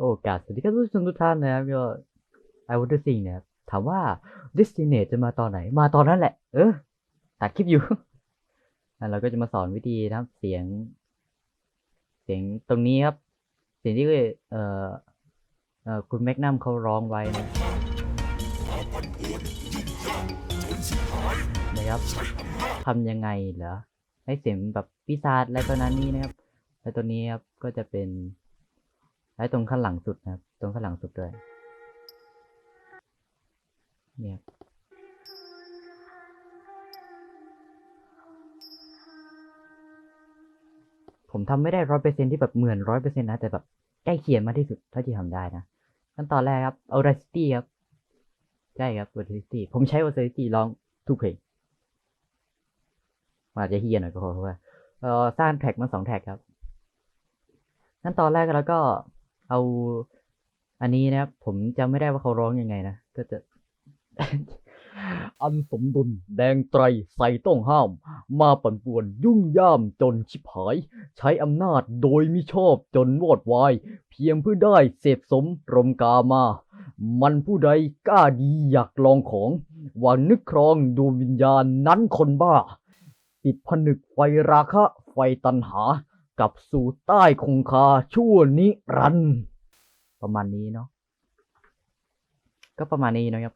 โอกาสสวัสดีครับทุกชมทุกท่านนะครับก็ I want to sing นะครับถามว่า Destinate จะมาตอนไหน มาตอนนั้นแหละ เออตัดคลิปอยู่แล้วเราก็จะมาสอนวิธีนะครับเสียง เสียงตรงนี้ครับ เสียงที่เอ่อเอ่อคุณแมกนัมเขาร้องไว้นะนะครับทำยังไงเหรอให้เสียงแบบปีศาจอะไรประมาณนี้นะครับ และตัวนี้ครับก็จะเป็น ไอ้ตรงข้างหลังสุดนะครับ ตรงข้างหลังสุดด้วยเนี่ยครับผมทำไม่ได้ร้อยเปอร์เซ็นที่แบบเหมือนร้อยเปอร์เซ็นนะ แต่แบบใกล้เคียงมากที่สุดเท่าที่ทำได้นะขั้นตอนแรกครับ Audacity ครับใช่ครับ Audacity ผมใช้ Audacity ร้องทุกเพลงมันอาจจะเฮียหน่อยก็เพราะว่าเออสร้างแท็กมาสองแท็กครับขั้นตอนแรกแล้วก็ เอาอันนี้นะครับ ผมจำไม่ได้ว่าเขาร้องยังไงนะ ก็จะ อันสมดุลแดงไตรใส่ต้องห้าม มาปั่นป่วนยุ่งย่ามจนชิบหาย ใช้อำนาจโดยมิชอบจนวอดวาย เพียงเพื่อได้เสพสมรมกามา มันผู้ใดกล้าดีอยากลองของวังนึกครองดวงวิญญาณนั้นคนบ้า ปิดผนึกไฟราคะ ไฟตันหา กลับสู่ใต้คงคาชั่วนิรันดร์ประมาณนี้เนาะก็ประมาณนี้นะครับ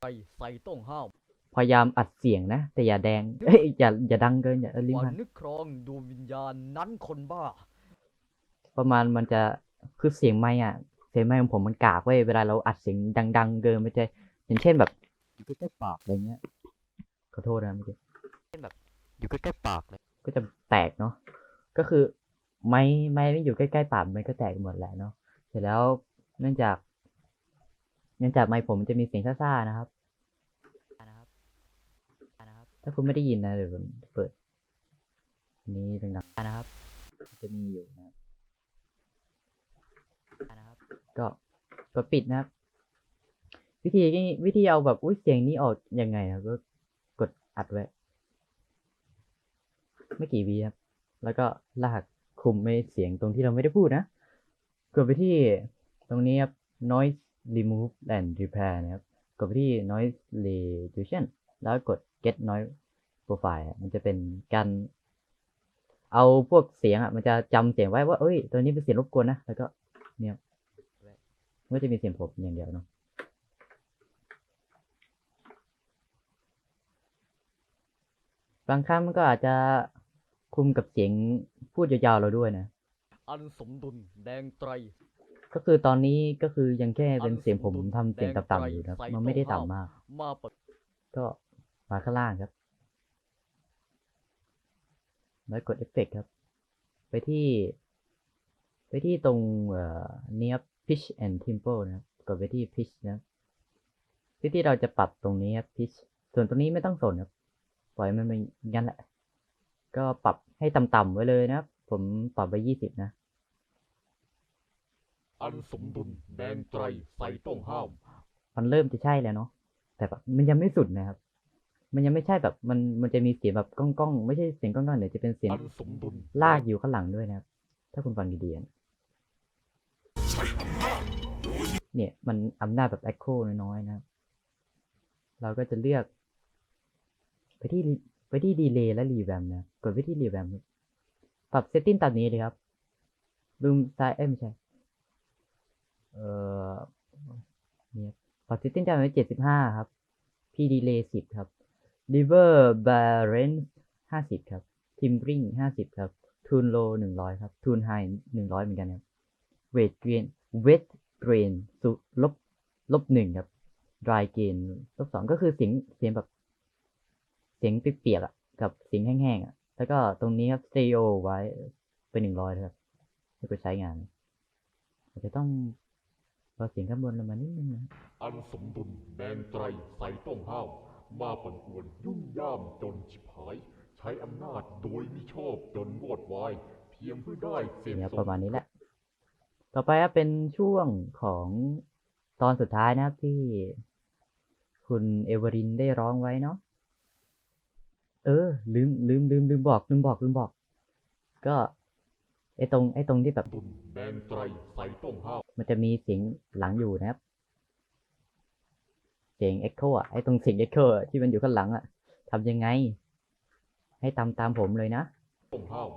ใส่ใส่ต้องห้ามพยายามอัดเสียงนะ แต่อย่าแดงเอ้ยอย่าอย่าดังเกินอย่าลิ้นว่ามันนึกครองดวงวิญญาณนั้นคนบ้า ประมาณมันจะคือเสียงไม่อะ เสียงไม่ของผมมันกากเว้ยเวลาเราอัดเสียงดัง ๆ เกินมันจะอย่างเช่นแบบอยู่ใกล้ๆปากอะไรเงี้ยขอโทษนะเมื่อกี้อยู่ใกล้ๆปากเลย ก็จะแตกเนาะก็คือไม้ไม้ไม่อยู่ใกล้ๆปามันก็แตกหมดแหละเนาะเสร็จแล้วเนื่องจาก เนื่องจากไมค์ผมมันจะมีเสียงซ่าๆนะครับนะครับนะครับถ้าคุณไม่ได้ยินนะเดี๋ยวผมเปิดนี้ดังๆนะครับ จะมีอยู่นะครับนะครับก็กดปิดนะครับ วิธีวิธีเอาแบบอุ้ยเสียงนี้ออกยังไงครับก็กดอัดไว้ ไม่กี่วิครับ แล้วก็ลากคุมไม่เสียงตรงที่เราไม่ได้พูดนะ กดไปที่ตรงนี้ครับ noise remove and repair นะครับ กดไปที่ noise reduction แล้วกด get noise profile มันจะเป็นการเอาพวกเสียงอะ มันจะจำเสียงไว้ว่า เอ้ย ตัวนี้เป็นเสียงรบกวนนะ แล้วก็ เนี่ยมันก็จะมีเสียงผมอย่างเดียวเนาะ บางครั้งมันก็อาจจะ คุมกับเสียงพูดยาวๆเราด้วยนะ อันสมดุลแดงไตร ก็คือตอนนี้ก็คือยังแค่เป็นอันเสียงผมสมดุลทำเสียงแดงต่ำไตรๆอยู่นะครับใส่มันไม่ได้ต้องต่ำห้ามมาก มาปะก็มาข้างล่างครับ แล้วกดเอฟเฟกครับ ไปที่ ไปที่ตรงเอ่อเนี้ย pitch and tempo นะครับ กดไปที่ pitch นะครับที่ที่เราจะปรับตรงนี้ครับ pitch ส่วนตรงนี้ไม่ต้องสนครับ ปล่อยมันเป็นอย่างนั้นแหละ ก็ปรับให้ต่ำๆไว้เลยนะครับ ผมปรับไปยี่สิบนะ อันสมดุลแดงไตรใส่ต้องห้าม มันเริ่มจะใช่แล้วเนาะแต่แบบมันยังไม่สุดนะครับ มันยังไม่ใช่แบบมันมันจะมีเสียงแบบก้องก้องๆไม่ใช่เสียงก้องก้องๆเดี๋ยวจะเป็นเสียงอันสมดุลลากอยู่ข้างหลังด้วยนะครับ ถ้าคุณฟังดีๆนะเนี่ยมันอำนาจแบบ echo น้อยๆนะครับ เราก็จะเลือก ไปที่ ไปที่ดีเลย์และรีแวมนะกดไปที่รีแวมปรับเซตติ้งตามนี้เลยครับรูมซ้ายเอ้ยไม่ใช่เอ่อเนี่ยปรับเซตติ้งตามไว้เจ็ดสิบห้าครับพีดีเลย์สิบครับ river balance ห้าสิบครับ timbering ห้าสิบครับ tune low หนึ่งร้อยครับ tune high หนึ่งร้อยเหมือนกันครับ weight gain weight gain สุลบลบหนึ่งครับ dry gain ลบสองก็คือเสียงเสียงแบบ เสียงเปียกๆอะกับเสียงแห้งๆอะ แล้วก็ตรงนี้ครับ stereo ไว้ไปหนึ่งร้อยครับให้ไปใช้งานอาจจะต้องเบาเสียงข้างบนลงมานิดนึงนะอันสมดุลแดงไตรใส่ต้องห้ามมาปั่นป่วนยุ่งย่ามจนชิบหาย ใช้อำนาจโดยมิชอบจนวอดวาย เพียงเพื่อได้เสพเนี่ยสประมมาณนี้แหละ ต่อไปครับเป็นช่วงของตอนสุดท้ายนะครับที่คุณเอเวอรินได้ร้องไว้เนาะ เออ ลืมลืมลืมลืมบอกลืมบอกลืมบอก ก็ ไอ้ตรง ไอ้ตรงที่แบบตุนแดนไตรใส่ต้องห้ามมันจะมีเสียงหลังอยู่นะครับเสียง Echo อะไอ้ตรงเสียง Echo อะที่มันอยู่ข้างหลังอะทำยังไง ให้ตามตามผมเลยนะต้องห้าม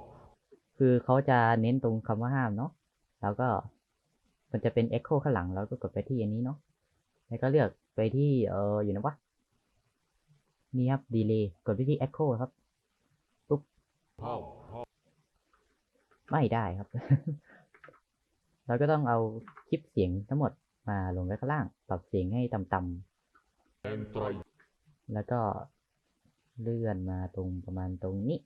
คือเขาจะเน้นตรงคำว่าห้ามเนาะแล้วก็มันจะเป็น Echo ข้างหลัง แล้วก็กดไปที่อันนี้เนาะ แล้วก็เลือกไปที่เอออยู่นะวะ นี่ครับ Delay กดไปที่ Echo ครับห้ามห้ามไม่ได้ครับ เราก็ต้องเอาคลิปเสียงทั้งหมดมาลงไว้ข้างล่าง ปรับเสียงให้ต่ำๆแล้วก็เลื่อนมาตรงประมาณตรงนี้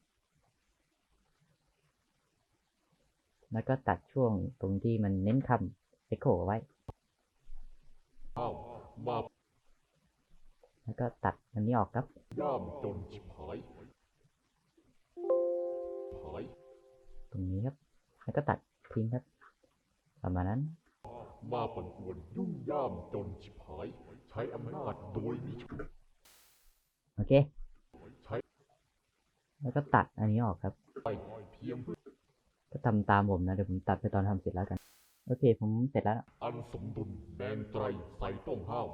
แล้วก็ตัดช่วงตรงที่มันเน้นคำ echo ไว้ แล้วก็ตัดอันนี้ออกครับย่ามจนฉิบหายหายตรงนี้ครับ แล้วก็ตัดทิ้งครับ ประมาณนั้น มาปั่นป่วนยุ่งย่ามจนฉิบหาย ใช้อำนาจโดยมิชอบโอเคใช้แล้วก็ตัดอันนี้ออกครับไปเพียงเพื่อก็ทำตามผมนะ เดี๋ยวผมตัดไปตอนทำเสร็จแล้วกัน โอเค ผมเสร็จแล้ว อันสมดุลแดนไตรใส่ต้องห้าม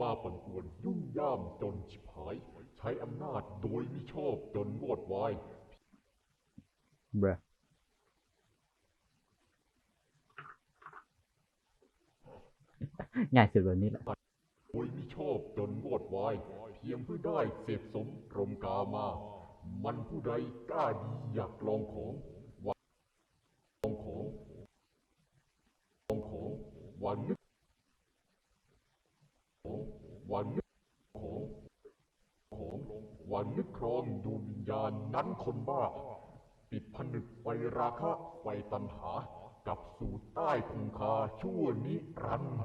มาปั่นป่วนยุ่งย่ามจนฉิบหาย ใช้อำนาจโดยมิชอบจนวอดวายเบรอง่ายสุดแบบนี้แหละโดยมิชอบจนวอดวาย เพียงเพื่อได้เสพสมรมกามา มันผู้ใดกล้าดีอยากลองของวาลองของลองของวันนึกของ วันนึกของของวันนึกครองดวงวิญญาณนั้นคนบ้า ปิดผนึกไฟราคะไฟตัณหา กับสู่ใต้คงคาชั่วนิรันดร์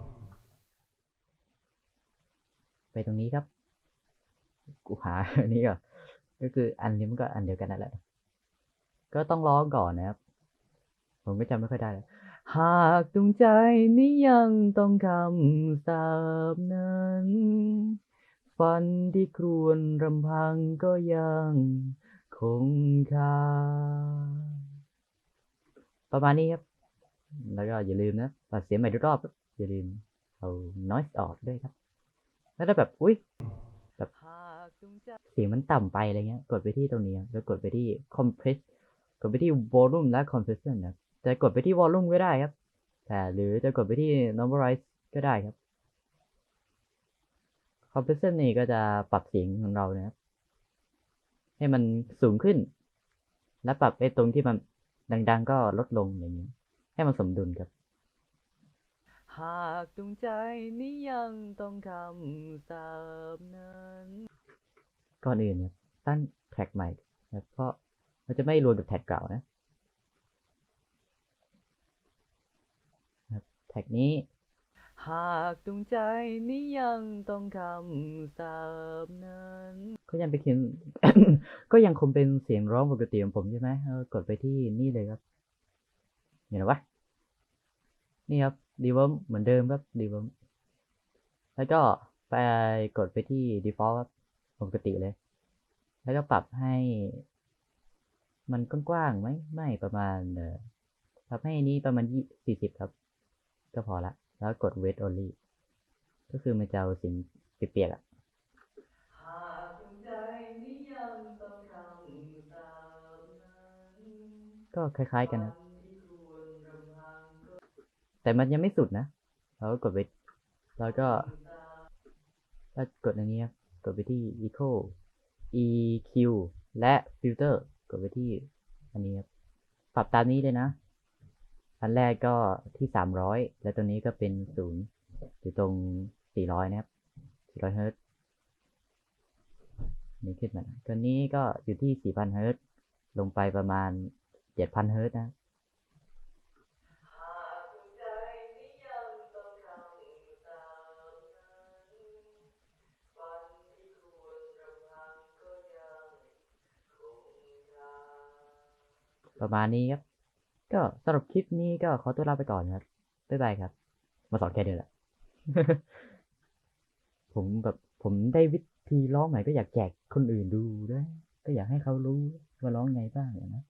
ไปตรงนี้ครับ กูหาอันนี้ก่อนก็คืออันนี้มันก็อันเดียวกันนั่นแหละ ก็ต้องร้องก่อนนะครับ ผมก็จำไม่ค่อยได้เลย หากดวงใจนี้ยังต้องคำสาบนั้น ฝันที่ครวญรำพังก็ยังคงคาประมาณนี้ครับ แล้วก็อย่าลืมนะตัดเสียงใหม่ทุกรอบอย่าลืมเอา noise ออกด้วยครับ แล้วถ้าแบบอุ้ยแบบเสียงมันต่ำไปอะไรเงี้ย กดไปที่ตรงนี้ แล้วกดไปที่ compress กดไปที่ volume และ compression นะ จะกดไปที่ volume ก็ได้ครับ แต่หรือจะกดไปที่ normalize ก็ได้ครับ compression นี่ก็จะปรับเสียงของเรานะครับ ให้มันสูงขึ้น และปรับไอ้ตรงที่มันดัง ๆ ก็ลดลงอย่างนี้ ให้มันสมดุลครับหากดวงใจนี้ยังต้องคำสาบนั้น ก่อนอื่นเนี่ยตั้งแท็กใหม่นะเพราะมันจะไม่รวมกับแท็กเก่านะนะครับแท็กนี้ หากดวงใจนี้ยังต้องคำสาบนั้นก็ยังเป็นเสียงก็ยังคงเป็นเสียงร้องปกติของผมใช่ไหมเออกดไปที่นี่เลยครับเห็นไหมวะนี่ครับรีเวิร์เหมือนเดิมครับรีเวิร์แล้วก็ไปกดไปที่ default ครับปกติเลย แล้วก็ปรับให้ มันกว้างๆไหมไม่ประมาณเออปรับให้นี้ประมาณยี่สี่สิบครับ ก็พอละ แล้วกด wait only ก็คือมันจะเอาเสียงเปียกๆอะก็คล้ายๆกันนะ แต่มันยังไม่สุดนะ เราก็กดไปแล้วก็ถ้ากดอันนี้ครับ กดไปที่ echo EQ และ filter กดไปที่อันนี้ครับ ปรับตามนี้เลยนะ อันแรกก็ที่300และตัวนี้ก็เป็นศูนย์อยู่ตรง400นะครับ400เฮิร์ตนี่ขึ้นมาตัวนี้ก็อยู่ที่4,000เฮิร์ตลงไปประมาณ7,000เฮิร์ตนะประมาณนี้ครับ ก็สำหรับคลิปนี้ก็ขอตัวลาไปก่อนครับ บ๊ายบายครับ มาสอนแค่เดียวแหละ ผมแบบผมได้วิธีร้องใหม่ก็อยากแจกคนอื่นดูด้วย ก็อยากให้เขารู้ว่าร้องไงบ้างอย่างนะ